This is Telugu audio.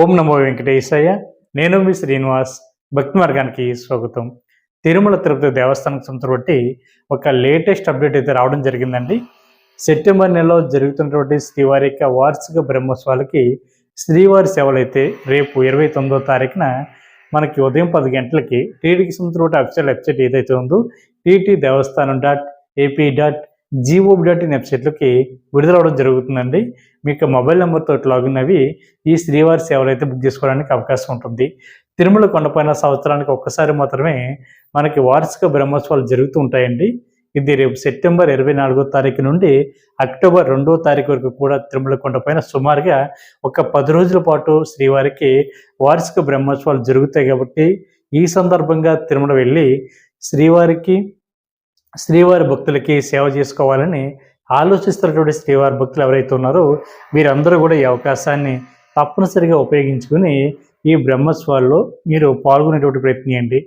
ఓం నమో వెంకటేశయ్య. నేను మీ శ్రీనివాస్. భక్తి మార్గానికి స్వాగతం. తిరుమల తిరుపతి దేవస్థానం సంతబట్టి ఒక లేటెస్ట్ అప్డేట్ అయితే రావడం జరిగిందండి. సెప్టెంబర్ నెలలో జరుగుతున్నటువంటి శ్రీవారి యొక్క వార్షిక బ్రహ్మోత్సవాలకి శ్రీవారి సేవలు అయితే రేపు ఇరవై తొమ్మిదో తారీఖున మనకి ఉదయం పది గంటలకి టీటీకి సంబంధించిన అఫీషియల్ వెబ్సైట్ ఏదైతే ఉందో TT Devasthanam dot AP dot GOB dot in వెబ్సైట్లోకి విడుదల జరుగుతుందండి. మీ మీకు మొబైల్ నెంబర్తో లాగిన్ అవి ఈ శ్రీవారి సేవలు అయితే బుక్ చేసుకోవడానికి అవకాశం ఉంటుంది. తిరుమల కొండపైన సంవత్సరానికి ఒక్కసారి మాత్రమే మనకి వార్షిక బ్రహ్మోత్సవాలు జరుగుతూ ఉంటాయండి. ఇది రేపు సెప్టెంబర్ ఇరవై నాలుగో తారీఖు నుండి అక్టోబర్ రెండో తారీఖు వరకు కూడా తిరుమల కొండపైన సుమారుగా ఒక పది రోజుల పాటు శ్రీవారికి వార్షిక బ్రహ్మోత్సవాలు జరుగుతాయి కాబట్టి ఈ సందర్భంగా తిరుమల వెళ్ళి శ్రీవారికి శ్రీవారి భక్తులకి సేవ చేసుకోవాలని ఆలోచిస్తున్నటువంటి శ్రీవారి భక్తులు ఎవరైతే ఉన్నారో మీరందరూ కూడా ఈ అవకాశాన్ని తప్పనిసరిగా ఉపయోగించుకుని ఈ బ్రహ్మోత్సవాల్లో మీరు పాల్గొనేటువంటి ప్రయత్నం చేయండి.